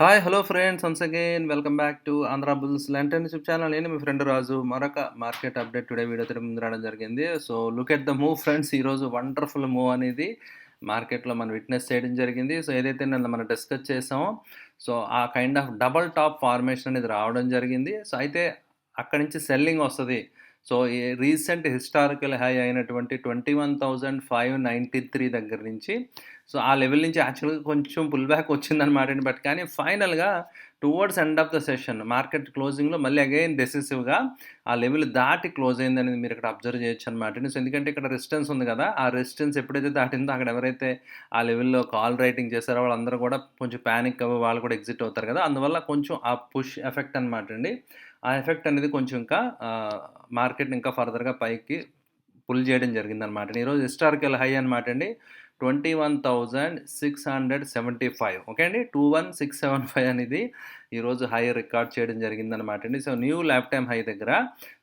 Hi hello friends once again welcome back to Andhra Bulls లంటర్న్షిప్ channel నేను మీ friend రాజు మరొక market update today video తిరిగి ముందు రావడం జరిగింది. So look at the move friends ఈరోజు వండర్ఫుల్ మూవ్ అనేది మార్కెట్లో మనం విట్నెస్ చేయడం జరిగింది. సో ఏదైతే నిన్న మనం డిస్కస్ చేసామో సో ఆ kind of double top formation అనేది రావడం జరిగింది. సో అయితే అక్కడి నుంచి సెల్లింగ్ వస్తుంది. సో ఈ రీసెంట్ హిస్టారికల్ హై అయినటువంటి twenty one thousand five ninety three దగ్గర నుంచి సో ఆ లెవెల్ నుంచి యాక్చువల్గా కొంచెం పుల్ బ్యాక్ వచ్చిందనమాట బట్ కానీ ఫైనల్గా towards end of the session market క్లోజింగ్లో మళ్ళీ అగైన్ డెసిసివ్గా ఆ లెవెల్ దాటి క్లోజ్ అయింది అనేది మీరు ఇక్కడ అబ్జర్వ్ చేయొచ్చు అనమాట సో ఎందుకంటే ఇక్కడ రెసిస్టెన్స్ ఉంది కదా ఆ రెసిస్టెన్స్ ఎప్పుడైతే దాటిందో అక్కడ ఎవరైతే ఆ లెవెల్లో కాల్ రైటింగ్ చేశారో వాళ్ళందరూ కూడా కొంచెం ప్యానిక్ అవ్వి వాళ్ళు కూడా ఎగ్జిట్ అవుతారు కదా. అందువల్ల కొంచెం ఆ పుష్ ఎఫెక్ట్ అనమాట అండి. ఆ ఎఫెక్ట్ అనేది కొంచెం ఇంకా మార్కెట్ ఇంకా ఫర్దర్గా పైకి పుల్ చేయడం జరిగిందనమాట ఈరోజు హిస్టారికల్ హై అనమాట అండి. Twenty one thousand six hundred seventy five. Okay అండి? Two one six seven five అనేది ఈరోజు హై రికార్డ్ చేయడం జరిగిందనమాట అండి. So new lap time high దగ్గర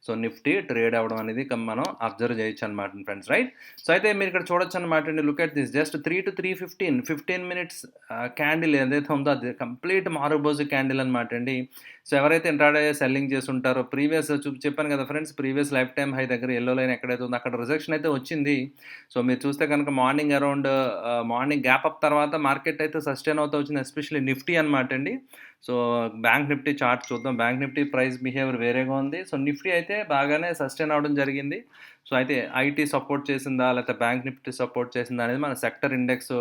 సో నిఫ్టీ ట్రేడ్ అవ్వడం అనేది మనం అబ్జర్వ్ చేయొచ్చు అనమాట ఫ్రెండ్స్ రైట్? సో అయితే మీరు ఇక్కడ చూడొచ్చు అనమాట అండి. Look at this. Just three to three fifteen fifteen minutes candle ఏదైతే ఉందో అది కంప్లీట్ మారుబోజు క్యాండిల్ అనమాట అండి. సో ఎవరైతే ఇంట్రాడే సెల్లింగ్ చేసి ఉంటారో ప్రీవియస్ చూపి చెప్పాను కదా friends previous lifetime high దగ్గర ఎల్లో లైన్ ఎక్కడైతే ఉందో అక్కడ రిజెక్షన్ అయితే వచ్చింది. సో మీరు చూస్తే కనుక morning around morning gap up తర్వాత మార్కెట్ అయితే సస్టైన్ అవుతూ వచ్చింది ఎస్పెషల్లీ నిఫ్టీ అనమాట అండి. సో బ్యాంక్ నిఫ్టీ చార్ట్ చూద్దాం. బ్యాంక్ నిఫ్టీ ప్రైస్ బిహేవియర్ వేరేగా ఉంది. సో నిఫ్టీ అయితే బాగానే సస్టైన్ అవడం జరిగింది. సో అయితే ఐటీ సపోర్ట్ చేసిందా? లేకపోతే బ్యాంక్ నిఫ్టీ సపోర్ట్ చేసిందా అనేది మన సెక్టర్ ఇండెక్స్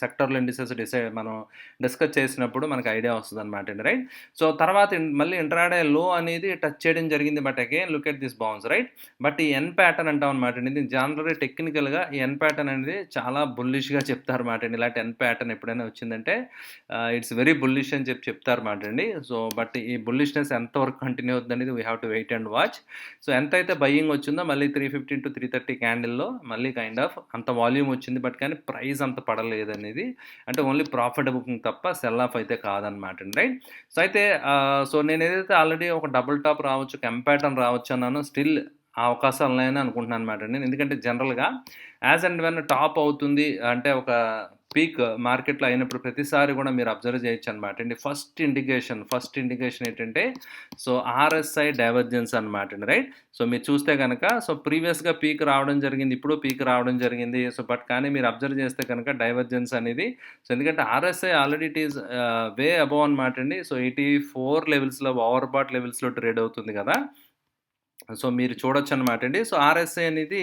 సెక్టర్ల ఇండిసెస్ డిసైడ్ మనం డిస్కస్ చేసినప్పుడు మనకు ఐడియా వస్తుంది అనమాట అండి రైట్? సో తర్వాత మళ్ళీ ఇంటరాడే లో అనేది టచ్ చేయడం జరిగింది but again look at this bounce right? But ఈ ఎన్ ప్యాటర్న్ అంటాం అనమాట అండి ఇది జనరల్ టెక్నికల్గా ఈ ఎన్ ప్యాటర్న్ అనేది చాలా బుల్లిష్గా చెప్తారు అనమాట అండి. ఇలాంటి ఎన్ ప్యాటర్న్ ఎప్పుడైనా వచ్చిందంటే ఇట్స్ వెరీ బుల్లిష్ అని చెప్పి చెప్తారు అనమాట అండి. సో బట్ ఈ బుల్లిష్నెస్ ఎంతవరకు కంటిన్యూ అవుతుంది అనేది we have to wait and watch so ఎంత అయితే బయ్యింగ్ వచ్చిందో మళ్ళీ three fifteen to three thirty క్యాండిల్లో మళ్ళీ కైండ్ ఆఫ్ అంత వాల్యూమ్ వచ్చింది బట్ కానీ ప్రైస్ అంత పడలేదు అనేది అంటే ఓన్లీ ప్రాఫిట్ బుకింగ్ తప్ప సెల్ ఆఫ్ అయితే కాదనమాట అండి రైట్ సో అయితే సో నేను ఏదైతే ఆల్రెడీ ఒక డబుల్ టాప్ రావచ్చు కంపాటన్ రావచ్చు అన్నాను స్టిల్ ఆ అవకాశాలు ఉన్నాయని అనుకుంటున్నాను అనమాట నేను. ఎందుకంటే జనరల్గా యాజ్ అండ్ వెన్ టాప్ అవుతుంది అంటే ఒక పీక్ మార్కెట్లో అయినప్పుడు ప్రతిసారి కూడా మీరు అబ్జర్వ్ చేయొచ్చు అనమాట అండి ఫస్ట్ ఇండికేషన్ ఫస్ట్ ఇండికేషన్ ఏంటంటే సో ఆర్ఎస్ఐ డైవర్జెన్స్ అనమాట అండి రైట్? సో మీరు చూస్తే కనుక సో ప్రీవియస్గా పీక్ రావడం జరిగింది ఇప్పుడు పీక్ రావడం జరిగింది సో బట్ కానీ మీరు అబ్జర్వ్ చేస్తే కనుక డైవర్జెన్స్ అనేది సో ఎందుకంటే RSI already it is way above అనమాట అండి. సో ఎయిటీ ఫోర్ లెవెల్స్లో ఓవర్ బాట్ లెవెల్స్లో ట్రేడ్ అవుతుంది కదా? సో మీరు చూడొచ్చు అనమాట అండి. సో ఆర్ఎస్ఐ అనేది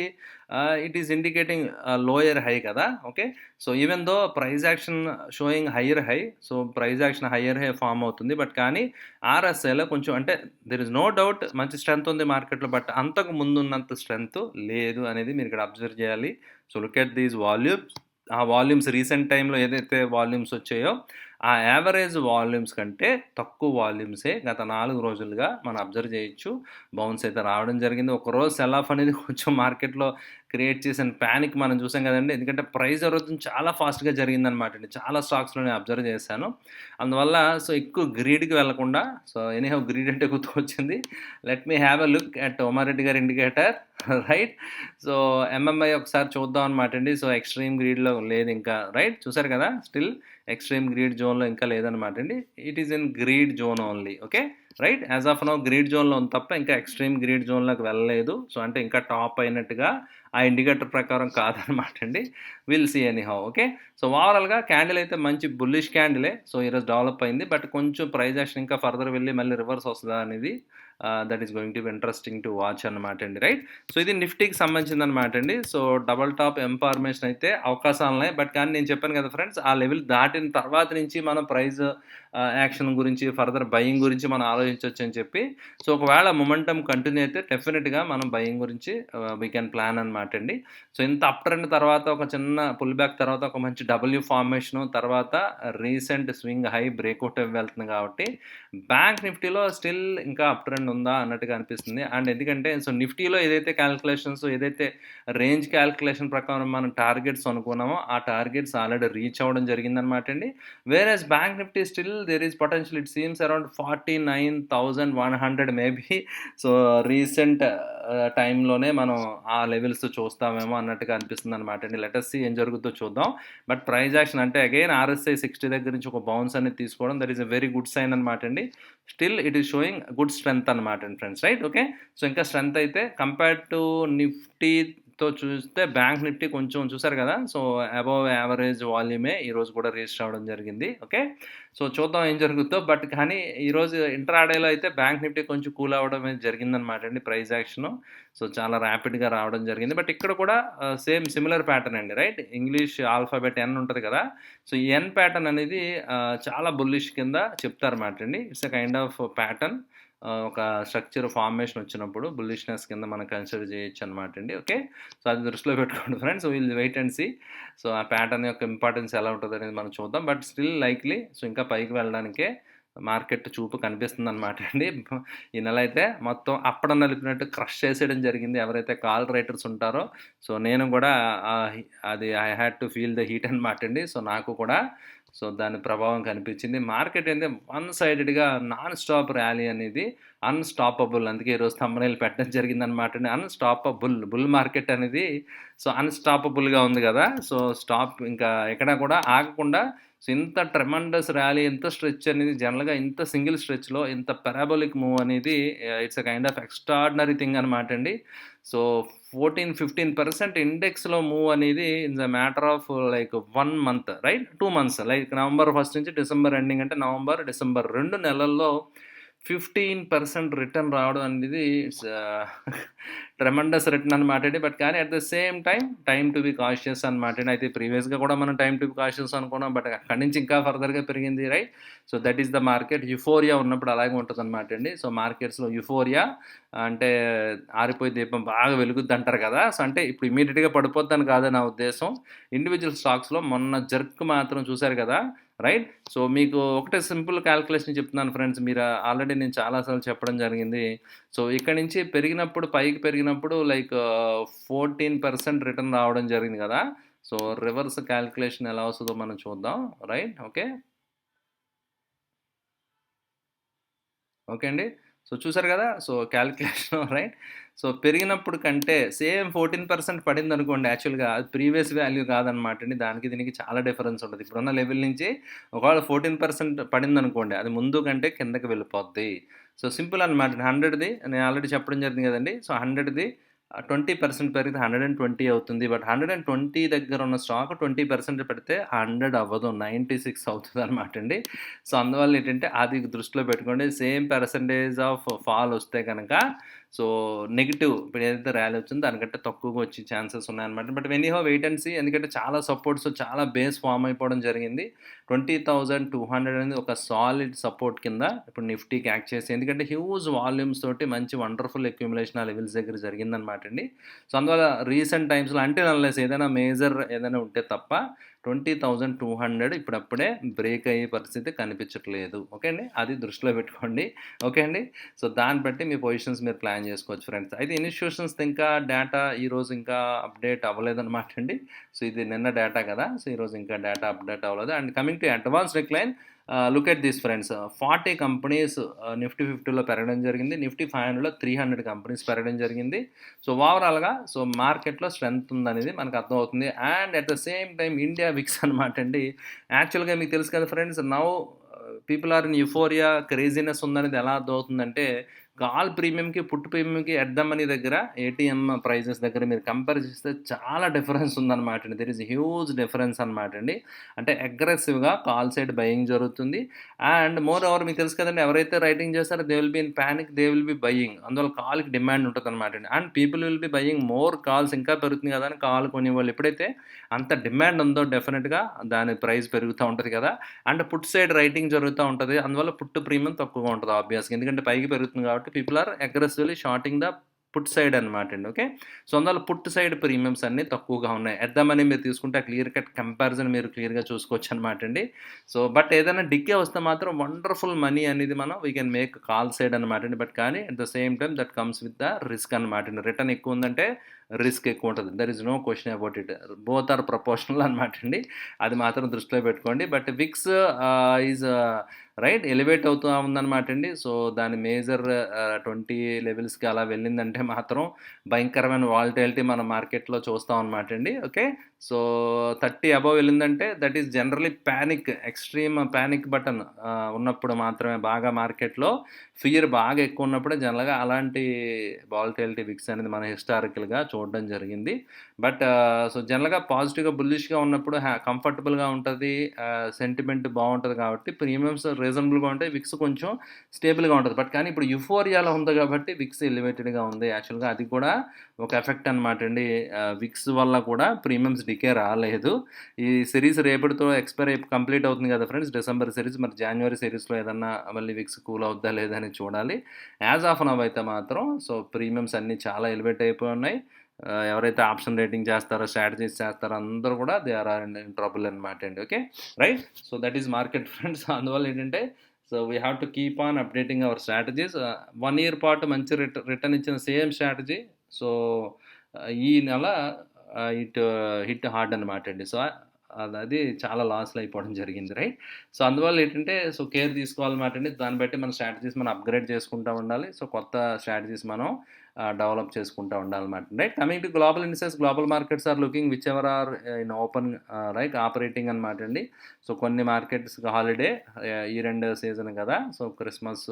it is indicating lower high కదా? Okay so even though price action showing higher high so price action higher high form అవుతుంది. బట్ కానీ ఆర్ఎస్ఐలో కొంచెం అంటే దెర్ ఇస్ నో డౌట్ మంచి స్ట్రెంత్ ఉంది మార్కెట్లో బట్ అంతకు ముందున్నంత స్ట్రెంత్ లేదు అనేది మీరు ఇక్కడ అబ్జర్వ్ చేయాలి. So look at these volumes ఆ వాల్యూమ్స్ రీసెంట్ టైంలో ఏదైతే వాల్యూమ్స్ వచ్చాయో ఆ యావరేజ్ వాల్యూమ్స్ కంటే తక్కువ వాల్యూమ్సే గత నాలుగు రోజులుగా మనం అబ్జర్వ్ చేయొచ్చు. బౌన్స్ అయితే రావడం జరిగింది. ఒకరోజు సెల్ ఆఫ్ అనేది కొంచెం మార్కెట్లో క్రియేట్ చేసిన ప్యానిక్ మనం చూసాం కదండి. ఎందుకంటే ప్రైస్ రోజు చాలా ఫాస్ట్గా జరిగిందనమాట అండి. చాలా స్టాక్స్లో నేను అబ్జర్వ్ చేశాను. అందువల్ల సో ఎక్కువ గ్రీడ్కి వెళ్ళకుండా సో ఎనీహౌ గ్రీడ్ అంటే గుర్తుకొచ్చింది. Let me have a look at Uma Reddy గారి ఇండికేటర్ రైట్? సో ఎంఎంఐ ఒకసారి చూద్దాం అనమాట అండి. సో ఎక్స్ట్రీమ్ గ్రీడ్లో లేదు ఇంకా రైట్? చూసారు కదా? స్టిల్ ఎక్స్ట్రీమ్ గ్రీడ్ జోన్లో ఇంకా లేదనమాట అండి. It is in greed zone only okay right as of now greed జోన్లో ఉంది తప్ప ఇంకా ఎక్స్ట్రీమ్ గ్రీడ్ జోన్లోకి వెళ్ళలేదు. సో అంటే ఇంకా టాప్ అయినట్టుగా ఆ ఇండికేటర్ ప్రకారం కాదనమాట అండి. Will see anyhow okay so ఓవరాల్గా క్యాండిల్ అయితే మంచి బుల్లిష్ క్యాండిలే. సో ఈరోజు డెవలప్ అయింది. బట్ కొంచెం ప్రైజ్ యాక్షన్ ఇంకా ఫర్దర్ వెళ్ళి మళ్ళీ రివర్స్ వస్తుందా అనేది that is going to be interesting to watch అనమాట అండి రైట్ సో ఇది నిఫ్టీకి సంబంధించింది అనమాట అండి. సో డబల్ టాప్ ఎంఫార్మేషన్ అయితే అవకాశాలు ఉన్నాయి. బట్ కానీ నేను చెప్పాను కదా ఫ్రెండ్స్ ఆ లెవెల్ దాటిన తర్వాత నుంచి మనం ప్రైజ్ యాక్షన్ గురించి ఫర్దర్ బయింగ్ గురించి మనం ఆలోచించవచ్చు అని చెప్పి. సో ఒకవేళ మొమెంటం కంటిన్యూ అయితే డెఫినెట్గా మనం బయింగ్ గురించి వీ కెన్ ప్లాన్ అనమాట అండి. సో ఇంత అప్ ట్రెండ్ తర్వాత ఒక చిన్న పుల్ బ్యాక్ తర్వాత ఒక మంచి డబ్ల్యూ ఫార్మేషన్ తర్వాత రీసెంట్ స్వింగ్ హై బ్రేక్అవుట్ వెళ్తుంది కాబట్టి బ్యాంక్ నిఫ్టీలో స్టిల్ ఇంకా అప్ ట్రెండ్ డిమాండ్ ఉందా అన్నట్టుగా అనిపిస్తుంది. అండ్ ఎందుకంటే సో నిఫ్టీలో ఏదైతే క్యాల్కులేషన్స్ ఏదైతే రేంజ్ క్యాలిక్యులేషన్ ప్రకారం మనం టార్గెట్స్ అనుకున్నామో ఆ టార్గెట్స్ ఆల్రెడీ రీచ్ అవ్వడం జరిగిందనమాట అండి. వేరే bank nifty still there is potential it seems around forty nine thousand one hundred maybe so recent టైంలోనే మనం ఆ లెవెల్స్ చూస్తామేమో అన్నట్టుగా అనిపిస్తుంది అనమాట అండి లెటెస్ట్ ఏం జరుగుతుందో చూద్దాం. బట్ ప్రైజ్ యాక్షన్ అంటే అగైన్ ఆర్ఎస్ఐ సిక్స్టీ దగ్గర నుంచి ఒక బౌన్స్ అనేది తీసుకోవడం that is a very good sign అనమాట అండి. Still it is showing good strength అనమాట ఫ్రెండ్స్ రైట్ ఓకే సో ఇంకా స్ట్రెంత్ అయితే కంపేర్డ్ టు నిఫ్టీ తో చూస్తే బ్యాంక్ నిఫ్టీ కొంచెం చూసారు కదా? సో అబవ్ యావరేజ్ వాల్యూమే ఈరోజు కూడా రిజిస్టర్ అవ్వడం జరిగింది. ఓకే? సో చూద్దాం ఏం జరుగుతుందో బట్ కానీ ఈరోజు ఇంటర్ ఆడేలో అయితే బ్యాంక్ నిఫ్టీ కొంచెం కూల్ అవ్వడం జరిగిందనమాట అండి ప్రైస్ యాక్షన్. సో చాలా ర్యాపిడ్గా రావడం జరిగింది. బట్ ఇక్కడ కూడా సేమ్ సిమిలర్ ప్యాటర్న్ అండి రైట్? ఇంగ్లీష్ ఆల్ఫాబెట్ ఎన్ ఉంటుంది కదా? సో ఈ ఎన్ ప్యాటర్న్ అనేది చాలా బుల్లిష్ కింద చెప్తారన్నమాట అండి. It's a kind of pattern ఒక స్ట్రక్చర్ ఫార్మేషన్ వచ్చినప్పుడు బుల్లిష్నెస్ కింద మనం కన్సిడర్ చేయొచ్చు అనమాట అండి. ఓకే? సో అది దృష్టిలో పెట్టుకోండి friends. Will wait and see so ఆ ప్యాటర్న్ యొక్క ఇంపార్టెన్స్ ఎలా ఉంటుంది అనేది మనం చూద్దాం. బట్ స్టిల్ లైక్లీ సో ఇంకా పైకి వెళ్ళడానికే మార్కెట్ చూపు కనిపిస్తుంది అనమాట అండి. ఈ నెల అయితే మొత్తం అప్పడం నలిపినట్టు క్రష్ చేసేయడం జరిగింది. ఎవరైతే కాల్ రైటర్స్ ఉంటారో సో నేను కూడా అది I had to feel the heat అనమాట అండి. సో నాకు కూడా సో దాని ప్రభావం కనిపించింది. మార్కెట్ అయితే వన్ సైడెడ్గా నాన్ స్టాప్ ర్యాలీ అనేది అన్స్టాపబుల్. అందుకే ఈరోజు తమ్మనేలు పెట్టడం జరిగిందనమాట అండి అన్స్టాపబుల్ బుల్ మార్కెట్ అనేది సో అన్స్టాపబుల్గా ఉంది కదా. సో స్టాప్ ఇంకా ఎక్కడ కూడా ఆగకుండా సో ఇంత ట్రెమండస్ ర్యాలీ ఇంత స్ట్రెచ్ అనేది జనరల్గా ఇంత సింగిల్ స్ట్రెచ్లో ఇంత పెరాబోలిక్ మూవ్ అనేది it's a kind of extraordinary thing అనమాట అండి. సో ఫోర్టీన్ ఫిఫ్టీన్ పర్సెంట్ ఇండెక్స్లో మూవ్ అనేది in the matter of like one month right? Two months like November first నుంచి డిసెంబర్ ఎండింగ్ అంటే నవంబర్ డిసెంబర్ రెండు నెలల్లో ఫిఫ్టీన్ పర్సెంట్ రిటర్న్ రావడం అనేది ఇట్స్ ట్రెమండస్ రిటర్న్ అనమాట అండి. బట్ కానీ at the same time time to be cautious అనమాట అండి. అయితే ప్రీవియస్గా కూడా మనం టైం టు బి కాషియస్ అనుకున్నాం బట్ అక్కడి నుంచి ఇంకా ఫర్దర్గా పెరిగింది right so that is the market euphoria ఉన్నప్పుడు అలాగే ఉంటుంది అనమాట అండి. సో మార్కెట్స్లో యుఫోరియా అంటే ఆరిపోయి దీపం బాగా వెలుగుద్ది అంటారు కదా. సో అంటే ఇప్పుడు ఇమీడియట్గా పడిపోద్దని కాదని నా ఉద్దేశం. ఇండివిజువల్ స్టాక్స్లో మొన్న జర్క్ మాత్రం చూశారు కదా. రైట్? సో మీకు ఒకటే సింపుల్ క్యాల్కులేషన్ చెప్తున్నాను ఫ్రెండ్స్. మీరు ఆల్రెడీ నేను చాలాసార్లు చెప్పడం జరిగింది. సో ఇక్కడ నుంచి పెరిగినప్పుడు పైకి పెరిగినప్పుడు లైక్ ఫోర్టీన్ పర్సెంట్ రిటర్న్ రావడం జరిగింది కదా? సో రివర్స్ క్యాల్కులేషన్ ఎలా వస్తుందో మనం చూద్దాం. రైట్? ఓకే? ఓకే అండి. సో చూసారు కదా? సో క్యాలిక్యులేషన్ రైట్ సో పెరిగినప్పుడు కంటే సేమ్ ఫోర్టీన్ పర్సెంట్ పడింది అనుకోండి యాక్చువల్గా అది ప్రీవియస్ వాల్యూ కాదనమాట అండి. దానికి దీనికి చాలా డిఫరెన్స్ ఉంటుంది. ఇప్పుడున్న లెవెల్ నుంచి ఒకవేళ ఫోర్టీన్ పర్సెంట్ పడింది అనుకోండి అది ముందు కంటే కిందకి వెళ్ళిపోద్ది. సో సింపుల్ అనమాట హండ్రెడ్ది నేను ఆల్రెడీ చెప్పడం జరిగింది కదండి? సో హండ్రెడ్ది ట్వంటీ పర్సెంట్ పెరిగితే హండ్రెడ్ అండ్ ట్వంటీ అవుతుంది. బట్ హండ్రెడ్ అండ్ ట్వంటీ దగ్గర ఉన్న స్టాక్ ట్వంటీ పర్సెంట్ పెడితే హండ్రెడ్ అవ్వదు. నైంటీ సిక్స్ అవుతుంది అనమాట అండి. సో అందువల్ల ఏంటంటే అది దృష్టిలో పెట్టుకోండి. సేమ్ పర్సంటేజ్ ఆఫ్ ఫాల్ వస్తే కనుక సో నెగిటివ్ ఇప్పుడు ఏదైతే ర్యాలీ వచ్చిందో దానికంటే తక్కువగా వచ్చే ఛాన్సెస్ ఉన్నాయన్నమాట. బట్ వెనీ హో వెయిట్ అండ్ సీ ఎందుకంటే చాలా సపోర్ట్స్ చాలా బేస్ ఫామ్ అయిపోవడం జరిగింది. ట్వంటీ థౌజండ్ టూ హండ్రెడ్ అనేది ఒక సాలిడ్ సపోర్ట్ కింద ఇప్పుడు నిఫ్టీకి యాక్ట్ చేసి ఎందుకంటే హ్యూజ్ వాల్యూమ్స్ తోటి మంచి వండర్ఫుల్ అక్యూములేషన్ ఆ లెవెల్స్ దగ్గర జరిగిందనమాట అండి. సో అందువల్ల రీసెంట్ టైమ్స్లో అంటే అన్లెస్ ఏదైనా మేజర్ ఏదైనా ఉంటే తప్ప ట్వంటీ థౌజండ్ టూ హండ్రెడ్ ఇప్పుడప్పుడే బ్రేక్ అయ్యే పరిస్థితి కనిపించట్లేదు. ఓకే అండి? అది దృష్టిలో పెట్టుకోండి. ఓకే అండి? సో దాన్ని బట్టి మీ పొజిషన్స్ మీరు ప్లాన్ చేసుకోవచ్చు ఫ్రెండ్స్. అయితే ఇన్స్టిట్యూషన్స్ ఇంకా డేటా ఈరోజు ఇంకా అప్డేట్ అవ్వలేదన్నమాట అండి. సో ఇది నిన్న డేటా కదా? సో ఈరోజు ఇంకా డేటా అప్డేట్ అవ్వలేదు. And coming to advance decline look at this friends forty companies nifty ఫిఫ్టీలో పెరగడం జరిగింది. నిఫ్టీ ఫైవ్ హండ్రెడ్లో త్రీ హండ్రెడ్ కంపెనీస్ పెరగడం జరిగింది. సో ఓవరాల్గా సో మార్కెట్లో స్ట్రెంత్ ఉందనేది మనకు అర్థమవుతుంది. And at the same time India VIX అనమాట అండి. యాక్చువల్గా మీకు తెలుసు కదా friends now people are in euphoria craziness ఉందనేది ఎలా అర్థమవుతుందంటే కాల్ ప్రీమియంకి పుట్టు ప్రీమియంకి ఎట్ ద మనీ దగ్గర ఏటీఎం ప్రైజెస్ దగ్గర మీరు కంపేర్ చేస్తే చాలా డిఫరెన్స్ ఉందన్నమాట అండి. దెర్ ఇస్ హ్యూజ్ డిఫరెన్స్ అనమాట అండి. అంటే అగ్రెసివ్గా కాల్ సైడ్ బయింగ్ జరుగుతుంది. అండ్ మోర్ ఓవర్ మీకు తెలుసు కదండి ఎవరైతే రైటింగ్ చేస్తారో they will be in panic they will be buying అందువల్ల కాల్కి డిమాండ్ ఉంటుంది అనమాట అండి. And people will be buying more calls ఇంకా పెరుగుతుంది కదా అని కాల్ కొనేవాళ్ళు ఎప్పుడైతే అంత డిమాండ్ ఉందో డెఫినెట్గా దాని ప్రైస్ పెరుగుతూ ఉంటుంది కదా. అండ్ పుట్ సైడ్ రైటింగ్ జరుగుతూ ఉంటుంది. అందువల్ల పుట్టు ప్రీమియం తక్కువగా ఉంటుంది ఆబ్వియస్గా ఎందుకంటే పైకి పెరుగుతుంది కాబట్టి people are aggressively shorting the put side అనమాట అండి ఓకే సో అందువల్ల పుట్ సైడ్ ప్రీమియమ్స్ అన్నీ తక్కువగా ఉన్నాయి. ఎద్దామని మీరు తీసుకుంటే క్లియర్ కట్ కంపారిజన్ మీరు క్లియర్గా చూసుకోవచ్చు అనమాట అండి. సో బట్ ఏదైనా డిక్కే వస్తే మాత్రం వండర్ఫుల్ మనీ అనేది మనం we can make call side అనమాట అండి. బట్ కానీ at the same time that comes with the risk అనమాట అండి. రిటర్న్ ఎక్కువ ఉందంటే రిస్క్ ఎక్కువ ఉంటుంది. There is no question about it both are proportional అనమాట అండి. అది మాత్రం దృష్టిలో పెట్టుకోండి. But VIX is right elevate అవుతూ ఉందన్నమాట అండి. సో దాని మేజర్ ట్వంటీ లెవెల్స్కి అలా వెళ్ళిందంటే మాత్రం భయంకరమైన వాలిటాలిటీ మన మార్కెట్లో చూస్తాం అనమాట అండి. ఓకే సో థర్టీ అబవ్ వెళ్ళిందంటే that is generally panic extreme panic button ఉన్నప్పుడు మాత్రమే బాగా మార్కెట్లో ఫియర్ బాగా ఎక్కువ ఉన్నప్పుడే జనరల్గా అలాంటి వాలిటాలిటీ విక్స్ అనేది మన హిస్టారికల్గా చూడడం జరిగింది. బట్ సో జనరల్గా పాజిటివ్గా బుల్లిష్గా ఉన్నప్పుడు హ్యా కంఫర్టబుల్గా ఉంటుంది. సెంటిమెంట్ బాగుంటుంది కాబట్టి ప్రీమియమ్స్ రీజనబుల్గా ఉంటాయి. విక్స్ కొంచెం స్టేబుల్గా ఉంటుంది. బట్ కానీ ఇప్పుడు యుఫోరియాలో ఉంది కాబట్టి విక్స్ ఎలివేటెడ్గా ఉంది. యాక్చువల్గా అది కూడా ఒక ఎఫెక్ట్ అనమాట అండి. విక్స్ వల్ల కూడా ప్రీమియమ్స్ డికే రాలేదు. ఈ సిరీస్ రేపటితో ఎక్స్పైర్ అయిపో కంప్లీట్ అవుతుంది కదా ఫ్రెండ్స్? December series. మరి జనవరి సిరీస్లో ఏదన్నా మళ్ళీ విక్స్ కూల్ అవుద్దా లేదా అని చూడాలి. యాజ్ ఆఫ్ నవ్ అయితే మాత్రం సో ప్రీమియమ్స్ అన్నీ చాలా ఎలివేట్ అయిపోయి ఉన్నాయి. ఎవరైతే ఆప్షన్ రేటింగ్ చేస్తారో స్ట్రాటజీస్ చేస్తారో అందరూ కూడా దే ఆర్ ఇన్ ట్రబుల్ అనమాట అండి okay? Right? So that is market friends. అందువల్ల ఏంటంటే so we have to keep on updating our strategies one year పాటు మంచి రిట రిటర్న్ ఇచ్చిన సేమ్ స్ట్రాటజీ సో ఈ నెల ఇట్ హిట్ హార్డ్ అనమాట అండి. సో అది అది చాలా లాస్లు అయిపోవడం జరిగింది రైట్ సో అందువల్ల ఏంటంటే సో కేర్ తీసుకోవాలన్నమాట అండి. దాన్ని బట్టి మన స్ట్రాటజీస్ మనం అప్గ్రేడ్ చేసుకుంటూ ఉండాలి. సో కొత్త స్ట్రాటజీస్ మనం డెవలప్ చేసుకుంటూ ఉండాలన్నమాట. Right? Coming to global ఇన్సెస్ global markets are looking whichever are in open right operating అనమాట అండి. సో కొన్ని మార్కెట్స్ హాలిడే uh, ఈ రెండు సీజన్ కదా. సో క్రిస్మస్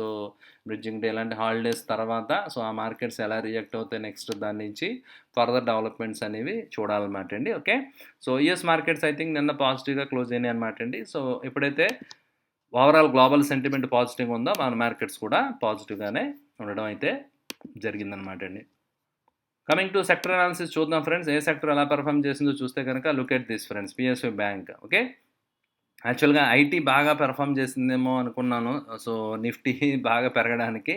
బ్రిడ్జింగ్ డే ఇలాంటి హాలిడేస్ తర్వాత సో ఆ మార్కెట్స్ ఎలా రియాక్ట్ అవుతాయి నెక్స్ట్ దాని నుంచి ఫర్దర్ డెవలప్మెంట్స్ అనేవి చూడాలన్నమాట అండి. Okay so US markets I think నిన్న పాజిటివ్గా క్లోజ్ అయినాయి అనమాట అండి. సో ఇప్పుడైతే ఓవరాల్ గ్లోబల్ సెంటిమెంట్ పాజిటివ్ ఉందో మన మార్కెట్స్ కూడా పాజిటివ్గానే ఉండడం అయితే జరిగిందనమాట అండి. కమింగ్ టు సెక్టర్ అనాలిసిస్ చూద్దాం ఫ్రెండ్స్ ఏ సెక్టర్ ఎలా పర్ఫామ్ చేసిందో చూస్తే కనుక look at this friends PSU bank okay యాక్చువల్గా ఐటీ బాగా పెర్ఫామ్ చేసిందేమో అనుకున్నాను. సో నిఫ్టీ బాగా పెరగడానికి.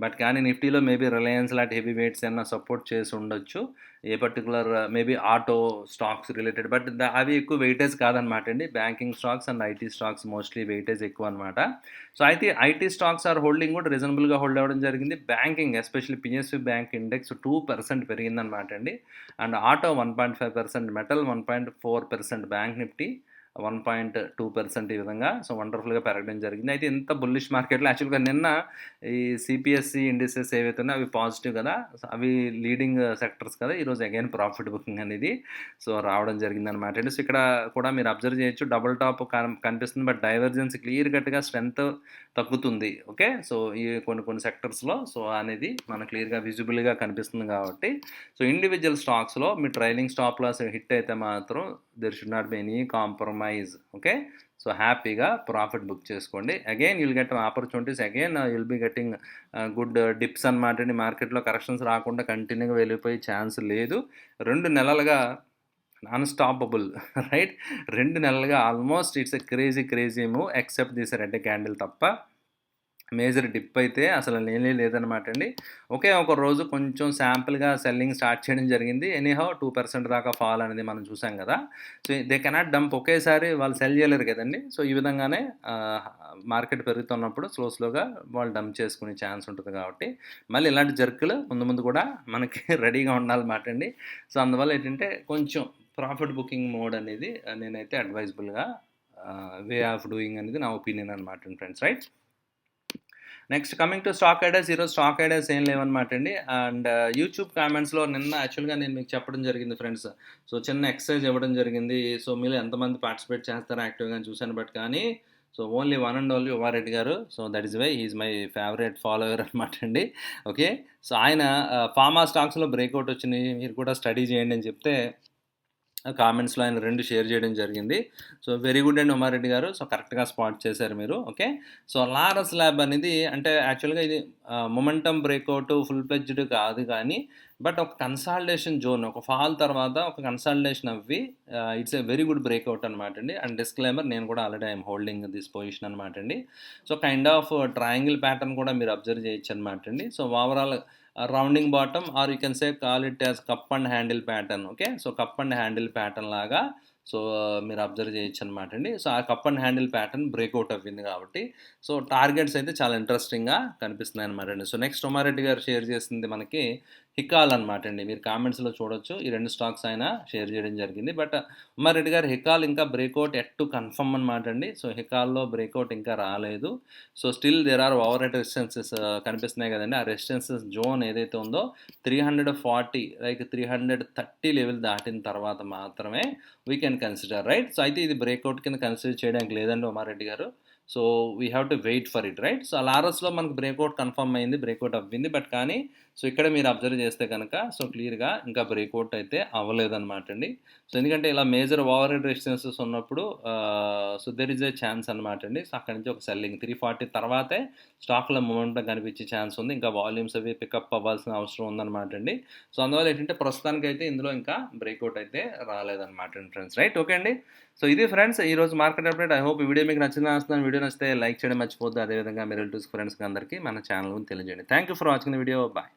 బట్ కానీ నిఫ్టీలో మేబీ రిలయన్స్ లాంటి హెవీ వెయిట్స్ ఏమైనా సపోర్ట్ చేసి ఉండొచ్చు. ఏ particular maybe auto stocks related. But అవి ఎక్కువ వెయిటేజ్ కాదనమాట అండి. Banking stocks and IT stocks mostly weightage ఎక్కువ అనమాట. సో అయితే ఐటీ స్టాక్స్ ఆర్ హోల్డింగ్ కూడా రీజనబుల్గా హోల్డ్ అవ్వడం జరిగింది. Banking especially PSU bank index two percent పెరిగిందనమాట అండి. And auto one point five percent metal one point four percent bank Nifty. One point two percent ఈ విధంగా. సో వండర్ఫుల్గా పెరగడం జరిగింది. అయితే ఇంత బుల్లిష్ మార్కెట్లో యాక్చువల్గా నిన్న ఈ సిపిఎస్సి ఇండిసెస్ ఏవైతే ఉన్నాయో అవి పాజిటివ్ కదా అవి లీడింగ్ సెక్టర్స్ కదా ఈరోజు అగైన్ ప్రాఫిట్ బుకింగ్ అనేది. సో రావడం జరిగింది అనమాట సో ఇక్కడ కూడా మీరు అబ్జర్వ్ చేయొచ్చు డబుల్ టాప్ కనిపిస్తుంది బట్ డైవర్జెన్స్ క్లియర్ కట్గా స్ట్రెంత్ తగ్గుతుంది. ఓకే? సో ఈ కొన్ని కొన్ని సెక్టర్స్లో. సో అనేది మనకు క్లియర్గా విజిబుల్గా కనిపిస్తుంది కాబట్టి. సో ఇండివిజువల్ స్టాక్స్లో మీ ట్రైలింగ్ స్టాప్ లాస్ హిట్ అయితే మాత్రం there should not be any compromise okay so హ్యాపీగా ప్రాఫిట్ బుక్ చేసుకోండి. Again you'll get opportunities again you'll be getting good dips అనమాట మార్కెట్లో కరెక్షన్స్ రాకుండా కంటిన్యూగా వెళ్ళిపోయే ఛాన్స్ లేదు. రెండు నెలలుగా అన్స్టాపబుల్ రైట్ రెండు నెలలుగా almost it's a crazy crazy move except this red candle తప్ప. మేజర్ డిప్ అయితే అసలు లేనే లేదనమాట అండి. ఒకే ఒక రోజు కొంచెం శాంపుల్గా సెల్లింగ్ స్టార్ట్ చేయడం జరిగింది. ఎనీహౌ టూ పర్సెంట్ దాకా ఫాల్ అనేది మనం చూసాం కదా. సో దే కెనాట్ డంప్ ఒకేసారి వాళ్ళు సెల్ చేయలేరు కదండి. సో ఈ విధంగానే మార్కెట్ పెరుగుతున్నప్పుడు స్లో స్లోగా వాళ్ళు డంప్ చేసుకునే ఛాన్స్ ఉంటుంది కాబట్టి మళ్ళీ ఇలాంటి జర్కులు ముందు ముందు కూడా మనకి రెడీగా ఉండాలన్నమాట అండి. సో అందువల్ల ఏంటంటే కొంచెం ప్రాఫిట్ బుకింగ్ మోడ్ అనేది నేనైతే అడ్వైజబుల్గా వే ఆఫ్ డూయింగ్ అనేది నా ఒపీనియన్ అనమాట friends. Right? Next coming to stock ideas ఈరోజు స్టాక్ ఐడియాస్ ఏం లేవన్నమాట అండి. అండ్ uh, యూట్యూబ్ కామెంట్స్లో నిన్న యాక్చువల్గా నేను మీకు చెప్పడం జరిగింది ఫ్రెండ్స్. సో చిన్న ఎక్సర్సైజ్ ఇవ్వడం జరిగింది. సో మీరు ఎంతమంది పార్టిసిపేట్ చేస్తారో యాక్టివ్గా చూశాను. బట్ కానీ so only one and only Uma Reddy గారు. So that is why is my favourite follower అనమాట అండి. ఓకే సో ఆయన ఫార్మా స్టాక్స్లో బ్రేక్అవుట్ వచ్చినాయి. మీరు కూడా స్టడీ చేయండి అని చెప్తే కామెంట్స్లో ఆయన రెండు షేర్ చేయడం జరిగింది. So very good and Uma Reddy గారు. సో కరెక్ట్గా స్పాట్ చేశారు మీరు. ఓకే? సో లారస్ ల్యాబ్ అనేది అంటే యాక్చువల్గా ఇది మొమెంటమ్ బ్రేక్అవుట్ ఫుల్ ప్లెజ్డ్ కాదు కానీ బట్ ఒక కన్సాలిడేషన్ జోన్ ఒక ఫాల్ తర్వాత ఒక కన్సాలిడేషన్ అవి it's a very good breakout అనమాట అండి. అండ్ డిస్క్లైమర్ నేను కూడా already I'm holding this position అనమాట అండి. So kind of triangle pattern కూడా మీరు అబ్జర్వ్ చేయొచ్చు అనమాట అండి. So overall rounding bottom or you can say call it as cup and handle pattern okay? So cup and handle pattern లాగా so మీరు observe చేయొచ్చు అనమాట అండి. సో ఆ cup and handle pattern breakout అవ్వింది కాబట్టి సో టార్గెట్స్ అయితే చాలా ఇంట్రెస్టింగ్గా కనిపిస్తున్నాయి అనమాట అండి. సో నెక్స్ట్ ఉమారెడ్డి గారు షేర్ చేసింది మనకి హికాల్ అనమాట అండి మీరు కామెంట్స్లో చూడొచ్చు. ఈ రెండు స్టాక్స్ ఆయన షేర్ చేయడం జరిగింది. బట్ ఉమారెడ్డి గారు హికాల్ ఇంకా బ్రేక్అవుట్ ఎట్ టు కన్ఫర్మ్ అనమాట అండి సో హికాల్లో బ్రేక్అవుట్ ఇంకా రాలేదు. So still there are overhead resistances కనిపిస్తున్నాయి కదండి. ఆ రెసిస్టెన్సెస్ జోన్ ఏదైతే ఉందో three hundred forty like three hundred thirty level దాటిన తర్వాత మాత్రమే we can consider right? So అయితే ఇది బ్రేక్అవుట్ కింద కన్సిడర్ చేయడానికి లేదండి ఉమారెడ్డి గారు. So we have to wait for it right? So లారస్లో మనకు బ్రేక్అవుట్ కన్ఫర్మ్ అయింది బ్రేక్అవుట్ అవ్వింది. బట్ కానీ సో ఇక్కడ మీరు అబ్జర్వ్ చేస్తే కనుక సో క్లియర్గా ఇంకా బ్రేక్అవుట్ అయితే అవ్వలేదన్నమాట అండి. సో ఎందుకంటే ఇలా మేజర్ ఓవర్ హెడ్ రెసిస్టెన్సెస్ ఉన్నప్పుడు so there is a chance అనమాట అండి. సో అక్కడి నుంచి ఒక సెల్లింగ్ త్రీ ఫార్టీ తర్వాతే స్టాక్లో మూమెంట్ కనిపించే ఛాన్స్ ఉంది. ఇంకా వాల్యూమ్స్ అవి పికప్ అవ్వాల్సిన అవసరం ఉందన్నమాట అండి. సో అందువల్ల ఏంటంటే ప్రస్తుతానికి అయితే ఇందులో ఇంకా బ్రేక్అవుట్ అయితే రాలేదన్నమాట అండి ఫ్రెండ్స్ రైట్ ఓకే అండి? సో ఇది ఫ్రెండ్స్ ఈ రోజు మార్కెట్ అప్డేట్ ఐ హోప్ ఈ వీడియో మీకు నచ్చింది వస్తున్నాను వీడియో నచ్చితే లైక్ చేయడం మర్చిపోద్దు అదేవిధంగా మీ రిలేటివ్స్ ఫ్రెండ్స్కి అందరికీ మన ఛానల్ తెలియజేయండి. Thank you for watching the video bye